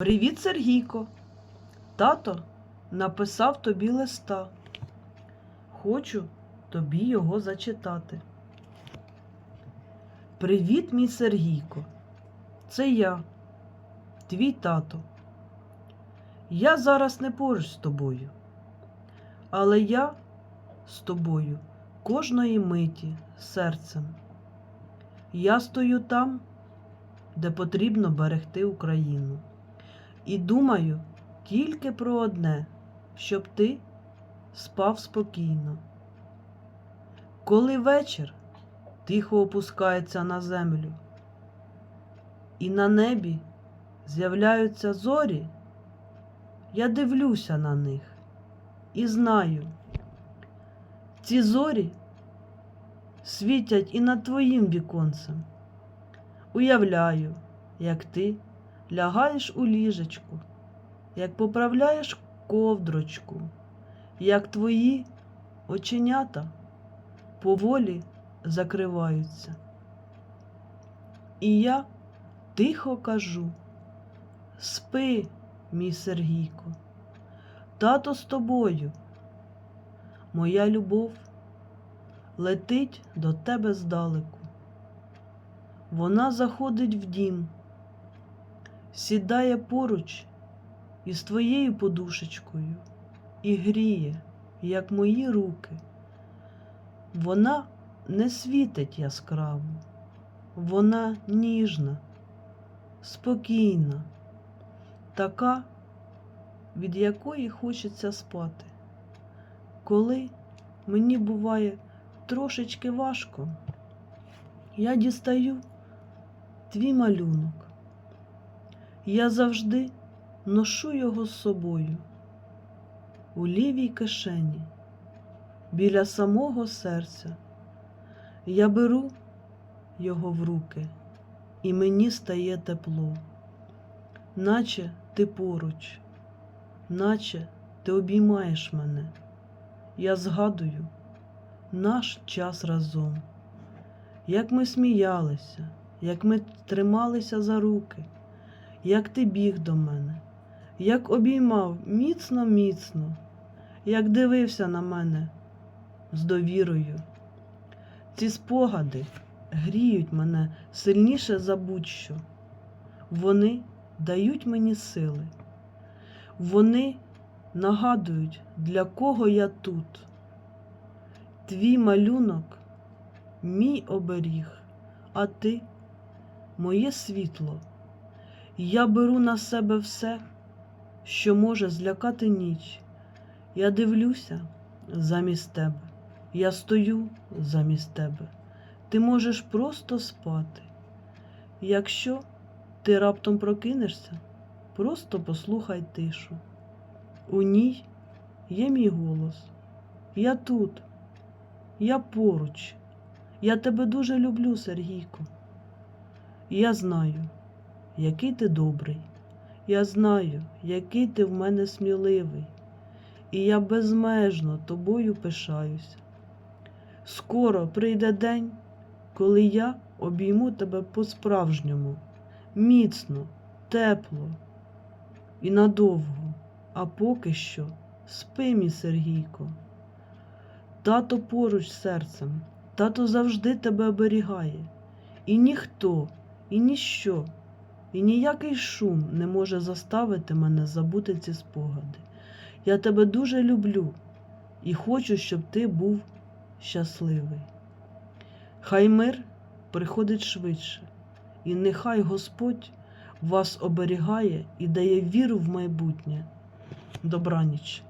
Привіт, Сергійко. Тато написав тобі листа. Хочу тобі його зачитати. Привіт, мій Сергійко. Це я, твій тато. Я зараз не поруч з тобою, але я з тобою кожної миті серцем. Я стою там, де потрібно берегти Україну. І думаю тільки про одне, щоб ти спав спокійно. Коли вечір тихо опускається на землю, і на небі з'являються зорі, я дивлюся на них і знаю, ці зорі світять і над твоїм віконцем. Уявляю, як ти лягаєш у ліжечку, як поправляєш ковдрочку, як твої оченята поволі закриваються. І я тихо кажу: спи, мій Сергійко, тато з тобою, моя любов летить до тебе здалеку. Вона заходить в дім сідає поруч із твоєю подушечкою і гріє, як мої руки. Вона не світить яскраво, вона ніжна, спокійна, така, від якої хочеться спати. Коли мені буває трошечки важко, я дістаю твій малюнок. Я завжди ношу його з собою у лівій кишені, біля самого серця. Я беру його в руки, і мені стає тепло, наче ти поруч, наче ти обіймаєш мене. Я згадую наш час разом, як ми сміялися, як ми трималися за руки як ти біг до мене, як обіймав міцно, міцно, як дивився на мене з довірою. Ці спогади гріють мене сильніше за будь-що. Вони дають мені сили. Вони нагадують, для кого я тут. Твій малюнок, мій оберіг, а ти моє світло. Я беру на себе все, що може злякати ніч. Я дивлюся замість тебе, я стою замість тебе. Ти можеш просто спати. Якщо ти раптом прокинешся, просто послухай тишу. У ній є мій голос. Я тут, я поруч. Я тебе дуже люблю, Сергійко. Я знаю який ти добрий. Я знаю, який ти в мене сміливий, і я безмежно тобою пишаюся. Скоро прийде день, коли я обійму тебе по-справжньому, міцно, тепло і надовго, а поки що спи, мій Сергійко. Тато поруч серцем, тато завжди тебе оберігає, і ніхто, і ніщо. І ніякий шум не може заставити мене забути ці спогади. Я тебе дуже люблю і хочу, щоб ти був щасливий. Хай мир приходить швидше, і нехай Господь вас оберігає і дає віру в майбутнє. Добраніч.